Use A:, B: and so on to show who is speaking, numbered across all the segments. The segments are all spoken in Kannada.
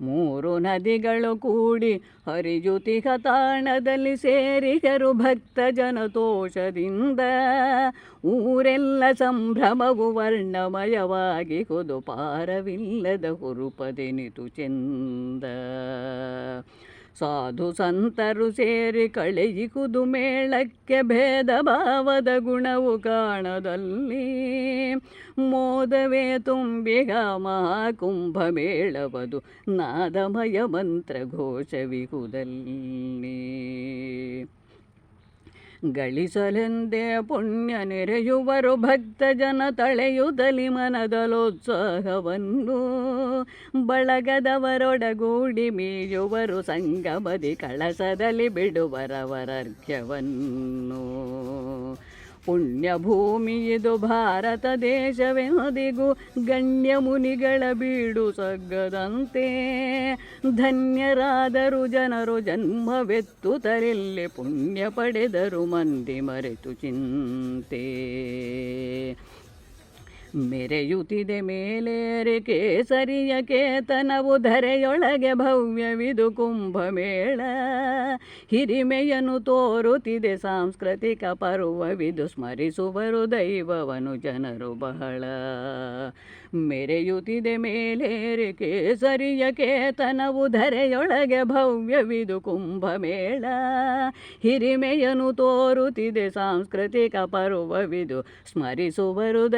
A: ಮೂರು ನದಿಗಳು ಕೂಡಿ ಹರಿಯುತಿಹ ತಾಣದಲ್ಲಿ ಸೇರಿಗರು ಭಕ್ತ ಜನತೋಷದಿಂದ ಊರೆಲ್ಲ ಸಂಭ್ರಮವು ವರ್ಣಮಯವಾಗಿ ಕುದು ಪಾರವಿಲ್ಲದ ಹುರುಪದೆನಿತು ಚೆಂದ. ಸಾಧು ಸಂತರು ಸೇರಿ ಕಳೆಯಿಕುದು ಮೇಳಕ್ಕೆ ಭೇದ ಭಾವದ ಗುಣವು ಕಾಣದಲ್ಲಿ. ಮೋದವೇ ತುಂಬಿಗ ಮಹಾಕುಂಭ ಮೇಳವದು ನಾದಮಯ ಮಂತ್ರ ಘೋಷವಿಹುದಲ್ಲಿ ಗಳಿಸಲೆಂದೇ ಪುಣ್ಯ ನೆರೆಯುವರು ಭಕ್ತ ಜನ ತಳೆಯುದಲಿ ಮನದಲೋತ್ಸಾಹವನ್ನು. ಬಳಗದವರೊಡಗೂಡಿ ಮೀಯುವರು ಸಂಗಮದಿ ಕಳಸದಲ್ಲಿ ಬಿಡುವರವರರ್ಘ್ಯವನ್ನು. ಪುಣ್ಯ ಭೂಮಿ ಇದು ಭಾರತ ದೇಶವೆಂದಿಗೂ ಗಣ್ಯ ಮುನಿಗಳ ಬೀಡು ಸಗ್ಗದಂತೆ ಧನ್ಯರಾದರು ಜನರು ಜನ್ಮವೆತ್ತು ಜನ್ಮವೆತ್ತುತ್ತರಿಲ್ಲಿ ಪುಣ್ಯ ಪಡೆದರು ಮಂದಿ ಮರೆತು ಚಿಂತೆ. ಮೆರೆಯುತ್ತಿದೆ ಮೇಲೇರಿ ಕೇಸರಿಯ ಕೇತನವು ಧರೆಯೊಳಗೆ ಭವ್ಯವಿದು ಕುಂಭಮೇಳ. ಹಿರಿಮೆಯನ್ನು ತೋರುತ್ತಿದೆ ಸಾಂಸ್ಕೃತಿಕ ಪರ್ವವಿದು ಸ್ಮರಿಸುವರು ದೈವವನು ಜನರು ಬಹಳ. ಮೆರೆಯುತ್ತಿದೆ ಮೇಲೇರಿ ಕೇಸರಿಯ ಕೇತನವು ಧರೆಯೊಳಗೆ ಭವ್ಯವಿದು ಕುಂಭಮೇಳ. ಹಿರಿಮೆಯನ್ನು ತೋರುತ್ತಿದೆ ಸಾಂಸ್ಕೃತಿಕ ಪರ್ವವಿದು ಸ್ಮರಿಸುವರು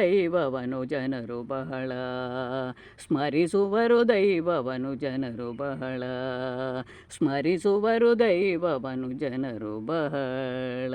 A: ದೈವವನು ಜನರು ಬಹಳ. ಸ್ಮರಿಸುವರು ದೈವವನು ಜನರು ಬಹಳ. ಸ್ಮರಿಸುವರು ದೈವವನು ಜನರು ಬಹಳ.